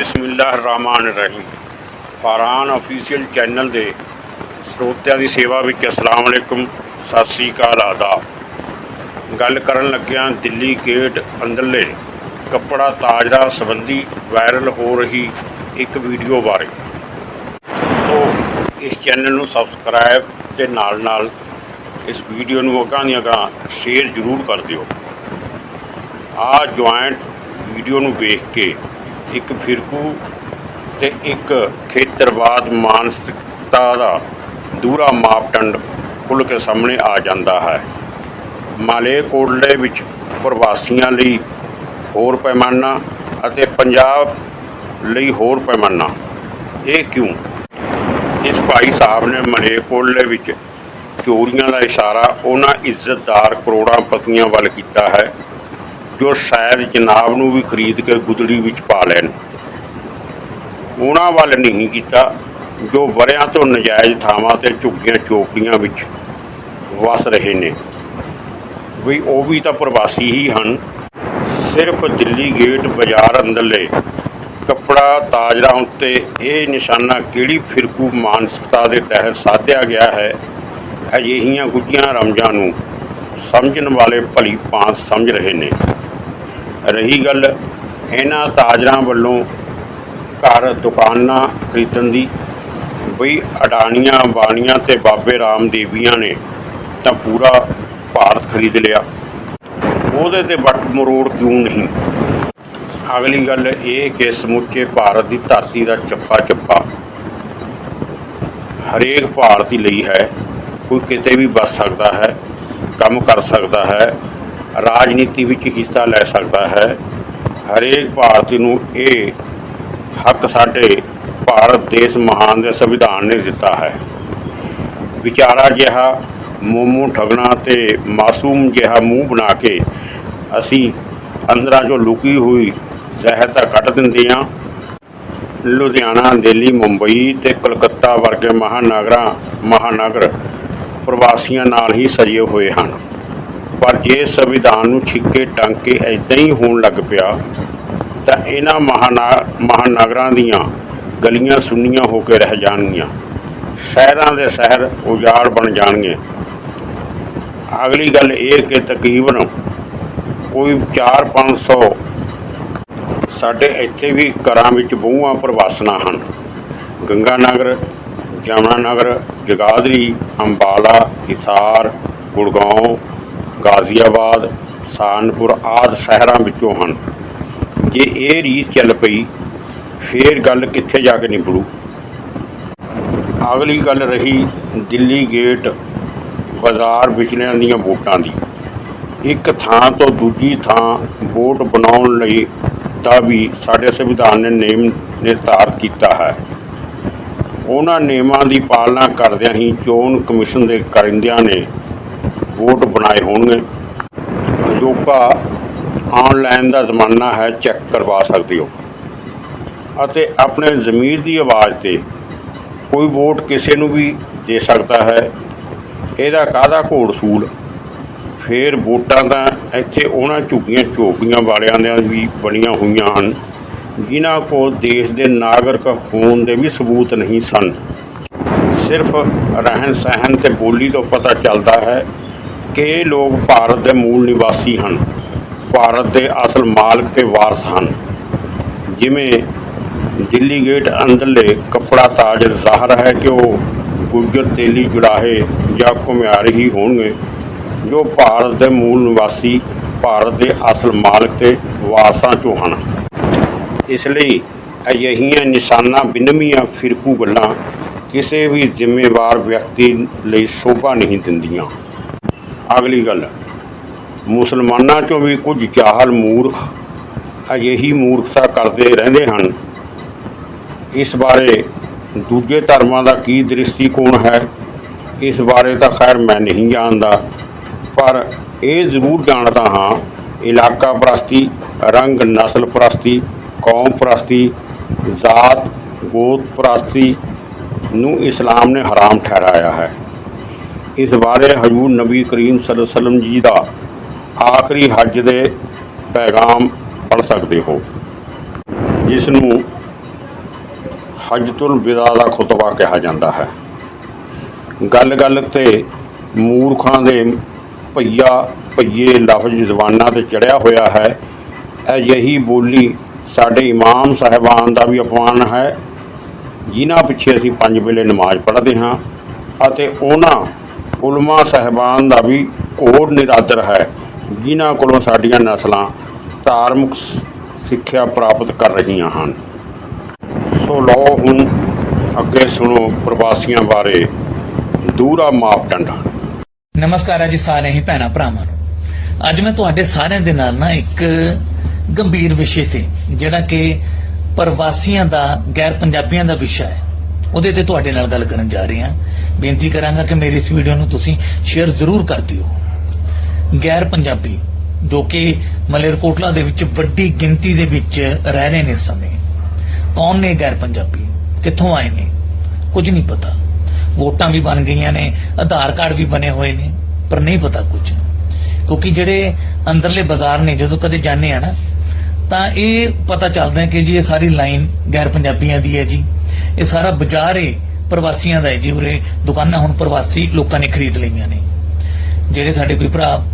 ਬਿਸਮਿਲ੍ਲਾਹਿਰ ਰਹੀਮ Faran official channel ਦੇ ਸਰੋਤਿਆਂ ਦੀ ਸੇਵਾ ਵਿੱਚ ਅਸਲਾਮ ਅਲੈਕੁਮ, ਸਤਿ ਸ੍ਰੀ ਅਕਾਲ ਆਦਾਬ। ਗੱਲ ਕਰਨ ਲੱਗਿਆਂ ਦਿੱਲੀ ਗੇਟ ਅੰਦਰਲੇ ਕੱਪੜਾ ਤਾਜਰਾ ਸੰਬੰਧੀ ਵਾਇਰਲ ਹੋ ਰਹੀ ਇੱਕ ਵੀਡੀਓ ਬਾਰੇ। ਸੋ, ਇਸ ਚੈਨਲ ਨੂੰ ਸਬਸਕ੍ਰਾਈਬ ਤੇ ਨਾਲ ਨਾਲ ਇਸ ਵੀਡੀਓ ਨੂੰ ਅਗਾਂਹ ਦੀ ਅਗਾਂਹ ਸ਼ੇਅਰ ਜ਼ਰੂਰ ਕਰ ਦਿਓ। ਆ ਜੁਆਇੰਟ ਵੀਡੀਓ ਨੂੰ ਵੇਖ ਕੇ ਇੱਕ ਫਿਰਕੂ ਤੇ ਇੱਕ ਖੇਤਰਵਾਦ ਮਾਨਸਿਕਤਾ ਦਾ ਦੂਰਾ ਮਾਪਦੰਡ ਖੁੱਲ੍ਹ ਕੇ ਸਾਹਮਣੇ ਆ ਜਾਂਦਾ ਹੈ। ਮਾਲੇਕੋਟਲੇ ਵਿੱਚ ਪ੍ਰਵਾਸੀਆਂ ਲਈ ਹੋਰ ਪੈਮਾਨਾ ਅਤੇ ਪੰਜਾਬ ਲਈ ਹੋਰ ਪੈਮਾਨਾ। ਇਹ ਕਿਉਂ? ਇਸ ਭਾਈ ਸਾਹਿਬ ਨੇ ਮਲੇਕੋਟਲੇ ਵਿੱਚ ਚੋਰੀਆਂ ਦਾ ਇਸ਼ਾਰਾ ਉਹਨਾਂ ਇੱਜ਼ਤਦਾਰ ਕਰੋੜਾਂ ਪਤੀਆਂ ਵੱਲ ਕੀਤਾ ਹੈ। ਜੋ ਸ਼ਾਇਦ ਜਨਾਬ ਨੂੰ ਵੀ ਖਰੀਦ ਕੇ ਗੁਦੜੀ ਵਿੱਚ ਪਾ ਲੈਣ। ਉਹਨਾਂ ਵੱਲ ਨਹੀਂ ਕੀਤਾ, ਜੋ ਵਰਿਆਂ ਤੋਂ ਨਜਾਇਜ਼ ਥਾਵਾਂ ਤੇ ਝੁੱਗੀਆਂ ਚੋਪੜੀਆਂ ਵਿੱਚ ਵਸ ਰਹੇ ਨੇ। ਵੀ ਉਹ ਵੀ ਤਾਂ ਪ੍ਰਵਾਸੀ ਹੀ ਹਨ। ਸਿਰਫ ਦਿੱਲੀ ਗੇਟ ਬਾਜ਼ਾਰ ਅੰਦਰਲੇ ਕੱਪੜਾ ਤਾਜਰਾ ਉੱਤੇ ਇਹ ਨਿਸ਼ਾਨਾ ਕਿਹੜੀ ਫਿਰਕੂ ਮਾਨਸਿਕਤਾ ਦੇ ਤਹਿਤ ਸਾਧਿਆ ਗਿਆ ਹੈ, ਅਜਿਹੀਆਂ ਗੁੱਝੀਆਂ ਰਮਜਾਂ ਨੂੰ ਸਮਝਣ ਵਾਲੇ ਭਲੀ ਭਾਂਤ ਸਮਝ ਰਹੇ ਨੇ। ਰਹੀ ਗੱਲ ਇਹਨਾਂ ਤਾਜਰਾਂ ਵੱਲੋਂ ਘਰ ਦੁਕਾਨਾਂ ਖਰੀਦਣ ਦੀ। ਬਈ ਅਡਾਨੀਆਂ ਬਾਣੀਆਂ ਤੇ ਬਾਬੇ ਰਾਮ ਦੇਵੀਆਂ ਨੇ ਤਾਂ ਪੂਰਾ ਭਾਰਤ ਖਰੀਦ ਲਿਆ। ਉਹਦੇ ਤੇ ਵੱਟ ਮਰੋੜ ਕਿਉਂ ਨਹੀਂ? ਅਗਲੀ ਗੱਲ ਇਹ ਕਿ ਸਮੁੱਚੇ ਭਾਰਤ ਦੀ ਧਰਤੀ ਦਾ ਚੱਪਾ ਚੱਪਾ ਹਰੇਕ ਭਾਰਤੀ ਲਈ ਹੈ। ਕੋਈ ਕਿਤੇ ਵੀ ਵੱਸ ਸਕਦਾ ਹੈ, ਕੰਮ ਕਰ ਸਕਦਾ ਹੈ ਰਾਜਨੀਤੀ ਵਿੱਚ ਹਿੱਸਾ ਲੈ ਸਕਦਾ ਹੈ। ਹਰੇਕ ਭਾਰਤੀ ਨੂੰ ਇਹ ਹੱਕ ਸਾਡੇ ਭਾਰਤ ਦੇਸ਼ ਮਹਾਨ ਦੇ ਸੰਵਿਧਾਨ ਨੇ ਦਿੱਤਾ ਹੈ। ਵਿਚਾਰਾ ਜਿਹਾ ਮੋਮੋ ਠਗਣਾ ਤੇ ਮਾਸੂਮ ਜਿਹਾ ਮੂੰਹ ਬਣਾ ਕੇ ਅਸੀਂ ਅੰਦਰਾਂ ਜੋ ਲੁਕੀ ਹੋਈ ਜ਼ਹਿਰ ਤਾਂ ਕੱਢ ਦਿੰਦੇ ਹਾਂ। ਲੁਧਿਆਣਾ, ਦਿੱਲੀ, ਮੁੰਬਈ ਤੇ ਕਲਕੱਤਾ ਵਰਗੇ ਮਹਾਨਗਰਾਂ, ਮਹਾਨਗਰ ਪ੍ਰਵਾਸੀਆਂ ਨਾਲ ਹੀ ਸਜੇ ਹੋਏ ਹਨ। ਪਰ ਜੇ ਸੰਵਿਧਾਨ ਨੂੰ ਛਿੱਕੇ ਟੰਗ ਕੇ ਐਦਾਂ ਹੀ ਹੋਣ ਲੱਗ ਪਿਆ, ਤਾਂ ਇਹਨਾਂ ਮਹਾਨਾ, ਮਹਾਨਗਰਾਂ ਦੀਆਂ ਗਲੀਆਂ ਸੁੰਨੀਆਂ ਹੋ ਕੇ ਰਹਿ ਜਾਣਗੀਆਂ। ਸ਼ਹਿਰਾਂ ਦੇ ਸ਼ਹਿਰ ਉਜਾੜ ਬਣ ਜਾਣਗੇ। ਅਗਲੀ ਗੱਲ ਇਹ ਕਿ ਤਕਰੀਬਨ ਕੋਈ 4-500 ਸਾਡੇ ਇੱਥੇ ਵੀ ਘਰਾਂ ਵਿੱਚ ਬਹੂਆਂ ਪ੍ਰਵਾਸਨਾ ਹਨ। ਗੰਗਾ ਨਗਰ ਜਮਨਾ ਨਗਰ ਜਗਾਦਰੀ, ਅੰਬਾਲਾ, ਹਿਸਾਰ, ਗੁੜਗਾਉਂ ਗਾਜ਼ੀਆਬਾਦ, ਸਾਨਪੁਰ ਆਦਿ ਸ਼ਹਿਰਾਂ ਵਿੱਚੋਂ ਹਨ। ਜੇ ਇਹ ਰੀਤ ਚੱਲ ਪਈ, ਫੇਰ ਗੱਲ ਕਿੱਥੇ ਜਾ ਕੇ ਨਿਪੜੂ ਅਗਲੀ ਗੱਲ ਰਹੀ ਦਿੱਲੀ ਗੇਟ ਬਾਜ਼ਾਰ ਵਿਚਲਿਆਂ ਦੀਆਂ ਵੋਟਾਂ ਦੀ। ਇੱਕ ਥਾਂ ਤੋਂ ਦੂਜੀ ਥਾਂ ਵੋਟ ਬਣਾਉਣ ਲਈ ਦਾ ਵੀ ਸਾਡੇ ਸੰਵਿਧਾਨ ਨੇ ਨਿਯਮ ਨਿਰਧਾਰਤ ਕੀਤਾ ਹੈ। ਉਹਨਾਂ ਨਿਯਮਾਂ ਦੀ ਪਾਲਣਾ ਕਰਦਿਆਂ ਹੀ ਚੋਣ ਕਮਿਸ਼ਨ ਦੇ ਕਰਿੰਦਿਆਂ ਨੇ ਵੋਟ ਬਣਾਏ ਹੋਣਗੇ। ਅਜੋਕਾ ਆਨਲਾਈਨ ਦਾ ਜ਼ਮਾਨਾ ਹੈ, ਚੈੱਕ ਕਰਵਾ ਸਕਦੇ ਹੋ। ਅਤੇ ਆਪਣੇ ਜ਼ਮੀਰ ਦੀ ਆਵਾਜ਼ ਤੇ ਕੋਈ ਵੋਟ ਕਿਸੇ ਨੂੰ ਵੀ ਦੇ ਸਕਦਾ ਹੈ। ਇਹਦਾ ਕਾਹਦਾ ਘੋੜ ਸੂਲ? ਫੇਰ ਵੋਟਾਂ ਤਾਂ ਇੱਥੇ ਉਹਨਾਂ ਝੁੱਗੀਆਂ ਝੋਪੜੀਆਂ ਵਾਲਿਆਂ ਦੀਆਂ ਵੀ ਬਣੀਆਂ ਹੋਈਆਂ ਹਨ, ਜਿਨ੍ਹਾਂ ਕੋਲ ਦੇਸ਼ ਦੇ ਨਾਗਰਿਕ ਹੋਣ ਦੇ ਵੀ ਸਬੂਤ ਨਹੀਂ ਸਨ। ਸਿਰਫ ਰਹਿਣ ਸਹਿਣ ਤੇ ਬੋਲੀ ਤੋਂ ਪਤਾ ਚੱਲਦਾ ਹੈ ਕਿ ਇਹ ਲੋਕ ਭਾਰਤ ਦੇ ਮੂਲ ਨਿਵਾਸੀ ਹਨ। ਭਾਰਤ ਦੇ ਅਸਲ ਮਾਲਕ ਤੇ ਵਾਰਸ ਹਨ। ਜਿਵੇਂ ਦਿੱਲੀ ਗੇਟ ਅੰਦਰਲੇ ਕੱਪੜਾ ਤਾਜ ਜ਼ਾਹਰ ਹੈ ਕਿ ਉਹ ਗੁੱਜਰ ਤੇਲੀ ਜੁੜਾਹੇ ਜਾਂ ਘੁਮਿਆਰ ਹੀ ਹੋਣਗੇ, ਜੋ ਭਾਰਤ ਦੇ ਮੂਲ ਨਿਵਾਸੀ, ਭਾਰਤ ਦੇ ਅਸਲ ਮਾਲਕ ਤੇ ਵਾਰਸਾਂ ਚੋਂ ਹਨ। ਇਸ ਲਈ ਅਜਿਹੀਆਂ ਨਿਸ਼ਾਨਾ ਬਿਨਮੀਆਂ ਫਿਰਕੂ ਗੱਲਾਂ ਕਿਸੇ ਵੀ ਜ਼ਿੰਮੇਵਾਰ ਵਿਅਕਤੀ ਲਈ ਸ਼ੋਭਾ ਨਹੀਂ ਦਿੰਦੀਆਂ। ਅਗਲੀ ਗੱਲ, ਮੁਸਲਮਾਨਾਂ ਚੋਂ ਵੀ ਕੁਝ ਜਾਹਲ ਮੂਰਖ ਅਜਿਹੀ ਮੂਰਖਤਾ ਕਰਦੇ ਰਹਿੰਦੇ ਹਨ। ਇਸ ਬਾਰੇ ਦੂਜੇ ਧਰਮਾਂ ਦਾ ਕੀ ਦ੍ਰਿਸ਼ਟੀਕੋਣ ਹੈ, ਇਸ ਬਾਰੇ ਤਾਂ ਖੈਰ ਮੈਂ ਨਹੀਂ ਜਾਣਦਾ। ਪਰ ਇਹ ਜ਼ਰੂਰ ਜਾਣਦਾ ਹਾਂ, ਇਲਾਕਾ ਪ੍ਰਸਤੀ, ਰੰਗ ਨਸਲ ਪ੍ਰਸਤੀ, ਕੌਮ ਪ੍ਰਸਤੀ, ਜ਼ਾਤ, ਗੋਤ ਪ੍ਰਸਤੀ ਨੂੰ ਇਸਲਾਮ ਨੇ ਹਰਾਮ ਠਹਿਰਾਇਆ ਹੈ। ਇਸ ਬਾਰੇ ਹਜੂਰ ਨਬੀ ਕਰੀਮ ਸੱਲੱਲਾਹੁ ਜੀ ਦਾ ਆਖਰੀ ਹੱਜ ਦੇ ਪੈਗਾਮ ਪੜ੍ਹ ਸਕਦੇ ਹੋ। ਜਿਸ ਨੂੰ ਹਜਤੁਲ ਵਿਦਾ ਦਾ ਖੁਤਬਾ ਕਿਹਾ ਜਾਂਦਾ ਹੈ। ਗੱਲ ਗੱਲ ਤੇ ਮੂਰਖਾਂ ਦੇ ਭਈਆ ਭਈਏ ਲਫ਼ਜ਼ ਜ਼ਬਾਨਾਂ ਤੇ ਚੜਿਆ ਹੋਇਆ ਹੈ। ਅਜਿਹੀ ਬੋਲੀ ਸਾਡੇ ਇਮਾਮ ਸਾਹਿਬਾਨ ਦਾ ਵੀ ਅਪਮਾਨ ਹੈ। ਜਿਨ੍ਹਾਂ ਪਿੱਛੇ ਅਸੀਂ ਪੰਜ ਵੇਲੇ ਨਮਾਜ਼ ਪੜ੍ਹਦੇ ਹਾਂ ਅਤੇ ਉਹਨਾਂ ਉਲਮਾ ਸਾਹਿਬਾਨ ਦਾ ਵੀ ਕੋਡ ਨਿਰਾਦਰ ਹੈ। ਜਿਨ੍ਹਾਂ ਕੋਲੋਂ ਸਾਡੀਆਂ ਨਸਲਾਂ ਧਾਰਮਿਕ ਸਿੱਖਿਆ ਪ੍ਰਾਪਤ ਕਰ ਰਹੀਆਂ ਹਨ। ਸੋ ਲਓ ਹੁਣ ਅੱਗੇ ਸੁਣੋ ਪ੍ਰਵਾਸੀਆਂ ਬਾਰੇ ਦੂਰਾ ਮਾਪਦੰਡ। ਨਮਸਕਾਰ ਹੈ ਜੀ ਸਾਰੇ ਹੀ ਭੈਣਾਂ ਭਰਾਵਾਂ ਨੂੰ। ਅੱਜ ਮੈਂ ਤੁਹਾਡੇ ਸਾਰਿਆਂ ਦੇ ਨਾਲ ਨਾ ਇੱਕ ਗੰਭੀਰ ਵਿਸ਼ੇ ਤੇ, ਜਿਹੜਾ ਕਿ ਪ੍ਰਵਾਸੀਆਂ ਦਾ, ਗੈਰ ਪੰਜਾਬੀਆਂ ਦਾ ਵਿਸ਼ਾ ਹੈ। ਉਹਦੇ ਤੇ ਤੁਹਾਡੇ ਨਾਲ ਗੱਲ ਕਰਨ ਜਾ ਰਹੇ ਹਾਂ। ਬੇਨਤੀ ਕਰਾਂਗਾ ਕਿ ਮੇਰੀ ਇਸ ਵੀਡੀਓ ਨੂੰ ਤੁਸੀਂ ਸ਼ੇਅਰ ਜ਼ਰੂਰ ਕਰ ਦਿਓ। ਗੈਰ ਪੰਜਾਬੀ, ਜੋ ਕਿ ਮਲੇਰਕੋਟਲਾ ਦੇ ਵਿੱਚ ਵੱਡੀ ਗਿਣਤੀ ਦੇ ਵਿੱਚ ਰਹਿ ਰਹੇ ਨੇ ਇਸ ਸਮੇਂ। ਕੌਣ ਨੇ ਗੈਰ ਪੰਜਾਬੀ? ਕਿੱਥੋਂ ਆਏ ਨੇ? ਕੁਝ ਨਹੀਂ ਪਤਾ। ਵੋਟਾਂ ਵੀ ਬਣ ਗਈਆਂ ਨੇ, ਆਧਾਰ ਕਾਰਡ ਵੀ ਬਣੇ ਹੋਏ ਨੇ, ਪਰ ਨਹੀਂ ਪਤਾ ਕੁਝ। ਕਿਉਂਕਿ ਜਿਹੜੇ ਅੰਦਰਲੇ ਬਾਜ਼ਾਰ ਨੇ, ਜਦੋਂ ਕਦੇ ਜਾਂਦੇ ਆ ਨਾ, ਤਾਂ ਇਹ ਪਤਾ ਚੱਲਦਾ ਕਿ ਜੀ ਇਹ ਸਾਰੀ ਲਾਈਨ ਗੈਰ ਪੰਜਾਬੀਆਂ ਦੀ ਹੈ ਜੀ। ਇਹ ਸਾਰਾ ਬਾਜ਼ਾਰ ਏ ਪ੍ਰਵਾਸੀਆਂ ਦਾ ਹੈ ਜੀ ਉਰੇ। ਦੁਕਾਨਾਂ ਹੁਣ ਪ੍ਰਵਾਸੀ ਲੋਕਾਂ ਨੇ ਖਰੀਦ ਲਈਆਂ ਨੇ। ਜਿਹੜੇ ਸਾਡੇ ਕੋਈ ਭਰਾ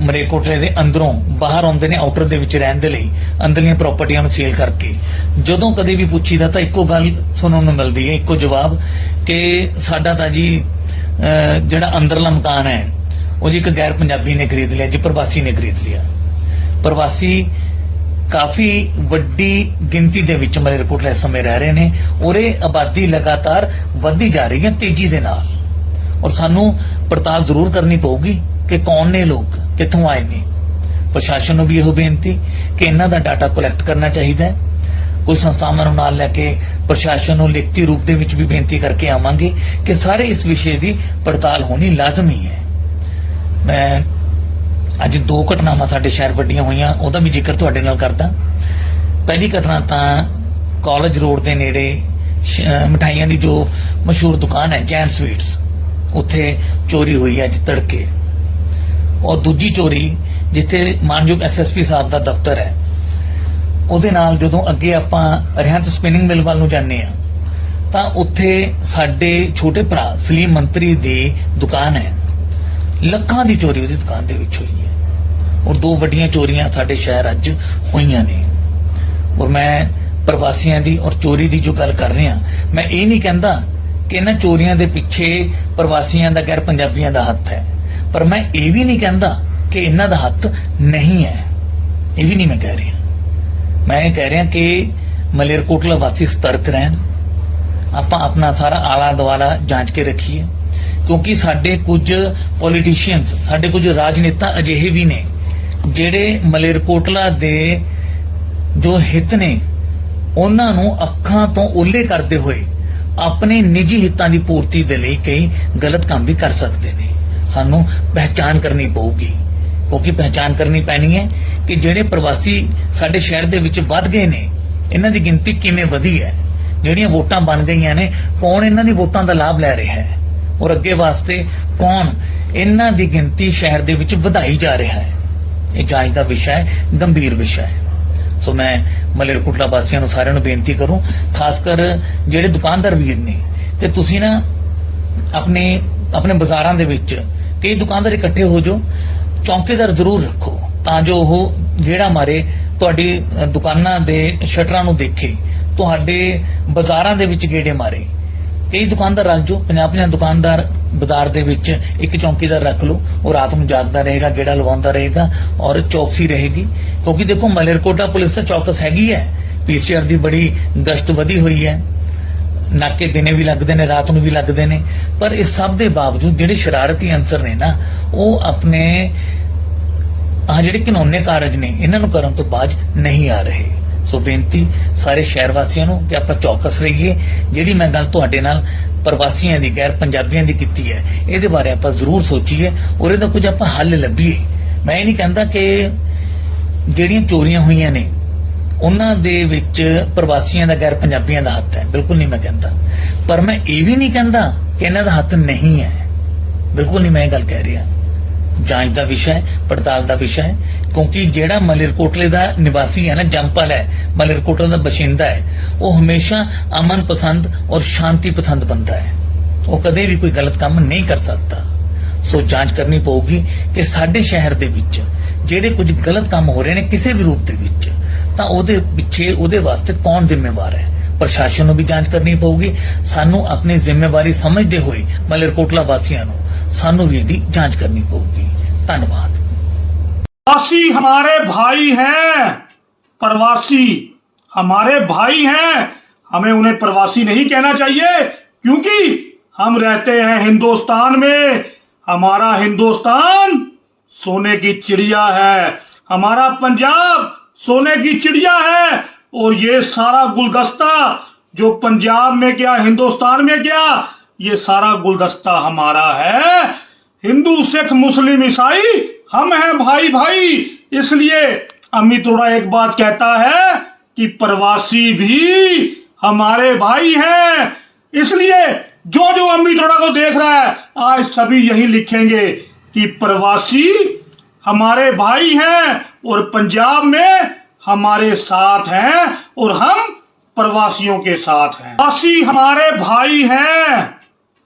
ਮਰੇਕੋਟਲੇ ਦੇ ਅੰਦਰੋਂ ਬਾਹਰ ਆਉਂਦੇ ਨੇ ਆਊਟਰ ਦੇ ਵਿੱਚ ਰਹਿਣ ਦੇ ਲਈ ਅੰਦਰਲੀਆਂ ਪ੍ਰਾਪਰਟੀਆਂ ਨੂੰ ਸੇਲ ਕਰਕੇ। ਜਦੋਂ ਕਦੇ ਵੀ ਪੁੱਛੀਦਾ ਤਾਂ ਇੱਕੋ ਗੱਲ ਸੁਣਨ ਨੂੰ ਮਿਲਦੀ ਹੈ ਇੱਕੋ ਜਵਾਬ ਕਿ ਸਾਡਾ ਤਾਂ ਜੀ ਅਹ, ਜਿਹੜਾ ਅੰਦਰਲਾ ਮਕਾਨ ਹੈ ਉਹ ਜੀ ਇੱਕ ਗੈਰ ਪੰਜਾਬੀ ਨੇ ਖਰੀਦ ਲਿਆ ਜੀ ਪ੍ਰਵਾਸੀ ਨੇ ਖਰੀਦ ਲਿਆ। ਪ੍ਰਵਾਸੀ ਕਾਫੀ ਵੱਡੀ ਗਿਣਤੀ ਦੇ ਵਿੱਚ ਮਲੇਰਕੋਟਲਾ ਇਸ ਸਮੇਂ ਰਹਿ ਰਹੇ ਨੇ। ਔਰੇ ਆਬਾਦੀ ਲਗਾਤਾਰ ਵੱਧਦੀ ਜਾ ਰਹੀ ਹੈ ਤੇਜ਼ੀ ਦੇ ਨਾਲ। ਔਰ ਸਾਨੂੰ ਪੜਤਾਲ ਜ਼ਰੂਰ ਕਰਨੀ ਪਊਗੀ ਕਿ ਕੌਣ ਨੇ ਲੋਕ, ਕਿੱਥੋਂ ਆਏ ਨੇ। ਪ੍ਰਸ਼ਾਸਨ ਨੂੰ ਵੀ ਇਹੋ ਬੇਨਤੀ ਕਿ ਇਹਨਾਂ ਦਾ ਡਾਟਾ ਕਲੈਕਟ ਕਰਨਾ ਚਾਹੀਦਾ ਹੈ। ਕੁਝ ਸੰਸਥਾਵਾਂ ਨੂੰ ਨਾਲ ਲੈ ਕੇ ਪ੍ਰਸ਼ਾਸਨ ਨੂੰ ਲਿਖਤੀ ਰੂਪ ਦੇ ਵਿੱਚ ਵੀ ਬੇਨਤੀ ਕਰਕੇ ਆਵਾਂਗੇ ਕਿ ਸਾਰੇ ਇਸ ਵਿਸ਼ੇ ਦੀ ਪੜਤਾਲ ਹੋਣੀ ਲਾਜ਼ਮੀ ਹੈ। ਮੈਂ ਅੱਜ ਦੋ ਘਟਨਾਵਾਂ ਸਾਡੇ ਸ਼ਹਿਰ ਵੱਡੀਆਂ ਹੋਈਆਂ, ਉਹਦਾ ਵੀ ਜ਼ਿਕਰ ਤੁਹਾਡੇ ਨਾਲ ਕਰਦਾ। ਪਹਿਲੀ ਘਟਨਾ ਤਾਂ ਕਾਲਜ ਰੋਡ ਦੇ ਨੇੜੇ, ਸ਼- ਮਠਾਈਆਂ ਦੀ ਜੋ ਮਸ਼ਹੂਰ ਦੁਕਾਨ ਹੈ ਜੈਨ ਸਵੀਟਸ ਉੱਥੇ ਚੋਰੀ ਹੋਈ ਅੱਜ ਤੜਕੇ। ਔਰ ਦੂਜੀ ਚੋਰੀ, ਜਿੱਥੇ ਮਾਨਯੋਗ ਐਸਐਸਪੀ ਸਾਹਿਬ ਦਾ ਦਫ਼ਤਰ ਹੈ। ਉਹਦੇ ਨਾਲ ਜਦੋਂ ਅੱਗੇ ਆਪਾਂ ਰਹਿੰਤ ਸਪਿਨਿੰਗ ਮਿਲ ਵੱਲ ਨੂੰ ਜਾਂਦੇ ਆ ਤਾਂ ਉੱਥੇ ਸਾਡੇ ਛੋਟੇ ਭਰਾ, ਸਲੀਮ ਮੰਤਰੀ ਦੀ ਦੁਕਾਨ ਹੈ। ਲੱਖਾਂ ਦੀ ਚੋਰੀ ਉਹਦੀ ਦੁਕਾਨ ਦੇ ਵਿੱਚ ਹੋਈ ਹੈ। ਔਰ ਦੋ ਵੱਡੀਆਂ ਚੋਰੀਆਂ ਸਾਡੇ ਸ਼ਹਿਰ ਅੱਜ ਹੋਈਆਂ ਨੇ। ਔਰ ਮੈਂ ਪ੍ਰਵਾਸੀਆਂ ਦੀ ਔਰ ਚੋਰੀ ਦੀ ਜੋ ਗੱਲ ਕਰ ਰਿਹਾ, ਮੈਂ ਇਹ ਨਹੀਂ ਕਹਿੰਦਾ ਕਿ ਇਹਨਾਂ ਚੋਰੀਆਂ ਦੇ ਪਿੱਛੇ ਪ੍ਰਵਾਸੀਆਂ ਦਾ ਗੈਰ ਪੰਜਾਬੀਆਂ ਦਾ ਹੱਥ ਹੈ। ਪਰ ਮੈਂ ਇਹ ਵੀ ਨਹੀਂ ਕਹਿੰਦਾ ਕਿ ਇਹਨਾਂ ਦਾ ਹੱਥ ਨਹੀਂ ਹੈ। ਇਹ ਵੀ ਨਹੀਂ ਮੈਂ ਕਹਿ ਰਿਹਾ। ਮੈਂ ਇਹ ਕਹਿ ਰਿਹਾ ਕਿ ਮਲੇਰਕੋਟਲਾ ਵਾਸੀ ਸਤਰਕ ਰਹਿਣ। ਆਪਾਂ ਆਪਣਾ ਸਾਰਾ ਆਲਾ ਦੁਆਲਾ ਜਾਂਚ ਕੇ ਰੱਖੀਏ। ਕਿਉਂਕਿ ਸਾਡੇ ਕੁਝ ਪੋਲੀਟੀਸ਼ੀਅਨਸ ਸਾਡੇ ਕੁਝ ਰਾਜਨੇਤਾ ਅਜਿਹੇ ਵੀ ਨੇ, ਜਿਹੜੇ ਮਲੇਰਕੋਟਲਾ ਦੇ ਜੋ ਹਿੱਤ ਨੇ, ਉਹਨਾਂ ਨੂੰ ਅੱਖਾਂ ਤੋਂ ਓਲੇ ਕਰਦੇ ਹੋਏ ਆਪਣੇ ਨਿੱਜੀ ਹਿੱਤਾਂ ਦੀ ਪੂਰਤੀ ਦੇ ਲਈ ਕਈ ਗਲਤ ਕੰਮ ਵੀ ਕਰ ਸਕਦੇ ਨੇ। ਸਾਨੂੰ ਪਹਿਚਾਨ ਕਰਨੀ ਪਊਗੀ, ਕਿਉਂਕਿ ਪਹਿਚਾਨ ਕਰਨੀ ਪੈਣੀ ਹੈ ਕਿ ਜਿਹੜੇ ਪ੍ਰਵਾਸੀ ਸਾਡੇ ਸ਼ਹਿਰ ਦੇ ਵਿੱਚ ਵੱਧ ਗਏ ਨੇ, ਇਹਨਾਂ ਦੀ ਗਿਣਤੀ ਕਿਵੇਂ ਵਧੀ ਹੈ? ਜਿਹੜੀਆਂ ਵੋਟਾਂ ਬਣ ਗਈਆਂ ਨੇ, ਕੌਣ ਇਹਨਾਂ ਦੀ ਵੋਟਾਂ ਦਾ ਲਾਭ ਲੈ ਰਿਹਾ ਹੈ? ਔਰ ਅੱਗੇ ਵਾਸਤੇ ਕੌਣ ਇਹਨਾਂ ਦੀ ਗਿਣਤੀ ਸ਼ਹਿਰ ਦੇ ਵਿੱਚ ਵਧਾਈ ਜਾ ਰਿਹਾ ਹੈ? ਇਹ ਜਾਂਚ ਦਾ ਵਿਸ਼ਾ ਹੈ, ਗੰਭੀਰ ਵਿਸ਼ਾ ਹੈ। ਸੋ ਮੈਂ ਮਲੇਰਕੋਟਲਾ ਵਾਸੀਆਂ ਨੂੰ ਸਾਰਿਆਂ ਨੂੰ ਬੇਨਤੀ ਕਰੂੰ, ਖਾਸ ਕਰ ਜਿਹੜੇ ਦੁਕਾਨਦਾਰ ਵੀਰ ਨੇ, ਤੇ ਤੁਸੀਂ ਨਾ ਆਪਣੇ ਆਪਣੇ ਬਾਜ਼ਾਰਾਂ ਦੇ ਵਿੱਚ ਕਈ ਦੁਕਾਨਦਾਰ ਇਕੱਠੇ ਹੋ ਜਾਓ, ਚੌਕੀਦਾਰ ਜ਼ਰੂਰ ਰੱਖੋ, ਤਾਂ ਜੋ ਉਹ ਜਿਹੜਾ ਮਾਰੇ, ਤੁਹਾਡੀ ਦੁਕਾਨਾਂ ਦੇ ਸ਼ਟਰਾਂ ਨੂੰ ਦੇਖੇ, ਤੁਹਾਡੇ ਬਾਜ਼ਾਰਾਂ ਦੇ ਵਿੱਚ ਗੇੜੇ ਮਾਰੇ। ਕਈ ਦੁਕਾਨਦਾਰ ਰੱਖ ਜੋ 50 50 ਦੁਕਾਨਦਾਰ ਬਾਜ਼ਾਰ ਦੇ ਵਿੱਚ ਇੱਕ ਚੌਕੀਦਾਰ ਰੱਖ ਲਓ, ਉਹ ਰਾਤ ਨੂੰ ਜਾਗਦਾ ਰਹੇਗਾ, ਗੇੜਾ ਲਗਾਉਂਦਾ ਰਹੇਗਾ ਔਰ ਚੌਕਸੀ ਰਹੇਗੀ। ਕਿਉਂਕਿ ਦੇਖੋ ਮਲੇਰਕੋਟਾ ਪੁਲਿਸ ਤਾਂ ਚੌਕਸ ਹੈਗੀ ਹੈ। ਪੀਸੀਆਰ ਦੀ ਬੜੀ ਗਸ਼ਤ ਵਧੀ ਹੋਈ ਹੈ। ਨਾਕੇ ਦਿਨੇ ਵੀ ਲੱਗਦੇ ਨੇ, ਰਾਤ ਨੂੰ ਵੀ ਲੱਗਦੇ ਨੇ। ਪਰ ਇਸ ਸਭ ਦੇ ਬਾਵਜੂਦ ਜਿਹੜੇ ਸ਼ਰਾਰਤੀ ਅੰਸਰ ਨੇ ਨਾ, ਉਹ ਆਪਣੇ ਆ ਜਿਹੜੇ ਕਾਨੂੰਨੇ ਕਾਰਜ ਨੇ, ਇਹਨਾਂ ਨੂੰ ਕਰਨ ਤੋਂ ਬਾਜ ਨਹੀਂ ਆ ਰਹੇ। ਸੋ ਬੇਨਤੀ ਸਾਰੇ ਸ਼ਹਿਰ ਵਾਸੀਆਂ ਨੂੰ ਕਿ ਆਪਾਂ ਚੌਕਸ ਰਹੀਏ। ਜਿਹੜੀ ਮੈਂ ਗੱਲ ਤੁਹਾਡੇ ਨਾਲ ਪ੍ਰਵਾਸੀਆਂ ਦੀ, ਗੈਰ ਪੰਜਾਬੀਆਂ ਦੀ ਕੀਤੀ ਹੈ, ਇਹਦੇ ਬਾਰੇ ਆਪਾਂ ਜ਼ਰੂਰ ਸੋਚੀਏ ਔਰ ਇਹਦਾ ਕੁਝ ਆਪਾਂ ਹੱਲ ਲੱਭੀਏ। ਮੈਂ ਇਹ ਨਹੀਂ ਕਹਿੰਦਾ ਕਿ ਜਿਹੜੀਆਂ ਚੋਰੀਆਂ ਹੋਈਆਂ ਨੇ, ਉਹਨਾਂ ਦੇ ਵਿੱਚ ਪ੍ਰਵਾਸੀਆਂ ਦਾ, ਗੈਰ ਪੰਜਾਬੀਆਂ ਦਾ ਹੱਥ ਹੈ। ਬਿਲਕੁਲ ਨਹੀਂ ਮੈਂ ਕਹਿੰਦਾ। ਪਰ ਮੈਂ ਇਹ ਵੀ ਨਹੀਂ ਕਹਿੰਦਾ ਕਿ ਇਹਨਾਂ ਦਾ ਹੱਥ ਨਹੀਂ ਹੈ। ਬਿਲਕੁਲ ਨਹੀਂ ਮੈਂ ਇਹ ਗੱਲ ਕਹਿ ਰਿਹਾ। ਜਾਂਚ ਦਾ ਵਿਸ਼ਾ ਹੈ, ਪੜਤਾਲ ਦਾ ਵਿਸ਼ਾ ਹੈ, ਕਿਉਂਕਿ ਜਿਹੜਾ ਮਲੇਰਕੋਟਲੇ ਦਾ ਨਿਵਾਸੀ ਹੈ ਨਾ ਜੰਪਲ ਹੈ, ਮਲੇਰਕੋਟਲੇ ਦਾ ਬਸ਼ਿੰਦਾ ਹੈ, ਉਹ ਹਮੇਸ਼ਾ ਅਮਨ ਪਸੰਦ ਔਰ ਸ਼ਾਂਤੀ ਪਸੰਦ ਬੰਦਾ ਹੈ। ਉਹ ਕਦੇ ਵੀ ਕੋਈ ਗਲਤ ਕੰਮ ਨਹੀਂ ਕਰ ਸਕਦਾ। ਸੋ ਜਾਂਚ ਕਰਨੀ ਪਊਗੀ ਕਿ ਸਾਡੇ ਸ਼ਹਿਰ ਦੇ ਵਿੱਚ ਜਿਹੜੇ ਕੁਝ ਗਲਤ ਕੰਮ ਹੋ ਰਹੇ ਨੇ ਕਿਸੇ ਵੀ ਰੂਪ ਦੇ ਵਿੱਚ, ਤਾਂ ਉਹਦੇ ਪਿੱਛੇ, ਉਹਦੇ ਵਾਸਤੇ ਕੌਣ ਜ਼ਿੰਮੇਵਾਰ ਹੈ? ਪ੍ਰਸ਼ਾਸਨ ਨੂੰ ਵੀ ਜਾਂਚ ਕਰਨੀ ਪਊਗੀ। ਸਾਨੂੰ ਆਪਣੀ ਜ਼ਿੰਮੇਵਾਰੀ ਸਮਝਦੇ ਹੋਏ ਮਲੇਰਕੋਟਲਾ ਵਾਸੀਆਂ ਨੂੰ ਸਾਨੂੰ ਵੀ ਇਹਦੀ ਜਾਂਚ ਕਰਨੀ ਪਊਗੀ ਧੰਨਵਾਦ प्रवासी हमारे भाई हैं प्रवासी हमारे भाई हैं हमें उन्हें प्रवासी नहीं कहना चाहिए क्योंकि हम रहते हैं हिंदुस्तान में हमारा हिंदुस्तान सोने की चिड़िया है हमारा पंजाब सोने की चिड़िया है और ये सारा गुलदस्ता जो पंजाब में क्या हिंदुस्तान में क्या ये सारा गुलदस्ता हमारा है। हिंदू, सिख, मुस्लिम, ईसाई, हम हैं भाई भाई इसलिए अमित अरोड़ा एक बात कहता है कि प्रवासी भी हमारे भाई हैं। इसलिए जो जो अमित अरोड़ा को देख रहा है, आज सभी यही लिखेंगे कि प्रवासी हमारे भाई हैं और पंजाब में हमारे साथ हैं और हम प्रवासियों के साथ हैं। प्रवासी हमारे भाई हैं।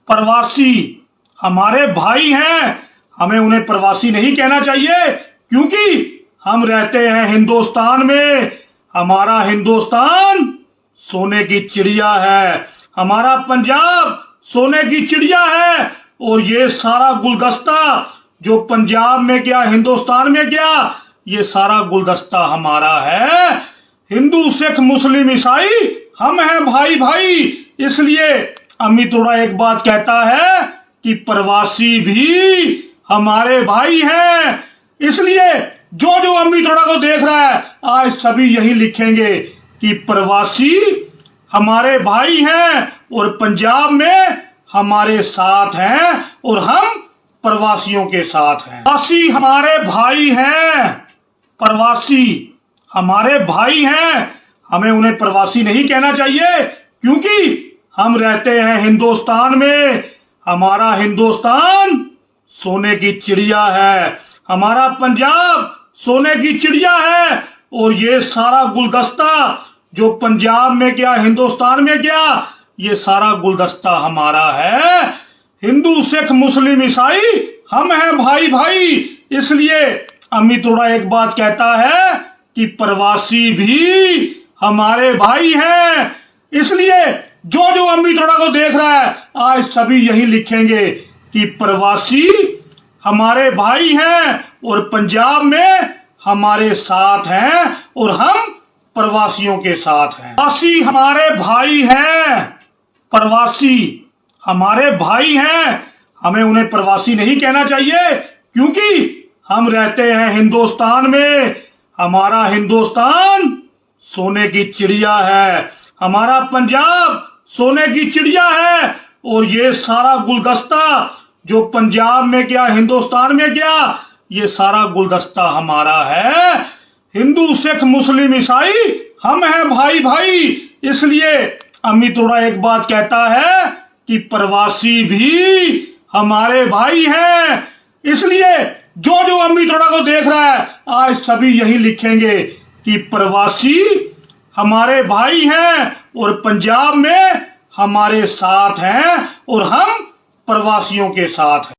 प्रवासी। हमारे भाई हैं। हमें उन्हें प्रवासी नहीं कहना चाहिए, क्योंकि हम रहते हैं हिंदुस्तान में। हमारा हिंदुस्तान सोने की चिड़िया है। हमारा पंजाब सोने की चिड़िया है। और ये सारा गुलदस्ता जो पंजाब में क्या, हिंदुस्तान में क्या, ये सारा गुलदस्ता हमारा है। हिंदू, सिख, मुस्लिम, ईसाई, हम हैं भाई भाई इसलिए अमित अरोड़ा एक बात कहता है कि प्रवासी भी हमारे भाई हैं। इसलिए जो जो अमित अरोड़ा को देख रहा है, आज सभी यही लिखेंगे कि प्रवासी हमारे भाई हैं और पंजाब में हमारे साथ हैं और हम प्रवासियों के साथ हैं। प्रवासी हमारे भाई हैं। प्रवासी हमारे भाई हैं। हमें उन्हें प्रवासी नहीं कहना चाहिए, क्योंकि हम रहते हैं हिंदुस्तान में। हमारा हिंदुस्तान सोने की चिड़िया है। हमारा पंजाब सोने की चिड़िया है। और ये सारा गुलदस्ता जो पंजाब में क्या हिंदुस्तान में क्या ये सारा गुलदस्ता हमारा है। हिंदू, सिख, मुस्लिम, ईसाई, हम हैं भाई भाई इसलिए अमित थोड़ा एक बात कहता है कि प्रवासी भी हमारे भाई हैं। इसलिए जो जो अमित थोड़ा को देख रहा है, आज सभी यही लिखेंगे कि प्रवासी हमारे भाई हैं और पंजाब में हमारे साथ हैं और हम प्रवासियों के साथ हैं। प्रवासी हमारे भाई हैं। प्रवासी हमारे भाई हैं। हमें उन्हें प्रवासी नहीं कहना चाहिए, क्योंकि हम रहते हैं हिंदुस्तान में। हमारा हिंदुस्तान सोने की चिड़िया है। हमारा पंजाब सोने की चिड़िया है। और ये सारा गुलदस्ता जो पंजाब में क्या, हिंदुस्तान में क्या, ये सारा गुलदस्ता हमारा है। हिंदू, सिख, मुस्लिम, ईसाई, हम हैं भाई भाई इसलिए अमित अरोड़ा एक बात कहता है कि प्रवासी भी हमारे भाई हैं। इसलिए जो जो अमित अरोड़ा को देख रहा है, आज सभी यही लिखेंगे कि प्रवासी हमारे भाई हैं। और पंजाब में हमारे साथ हैं और हम प्रवासियों के साथ हैं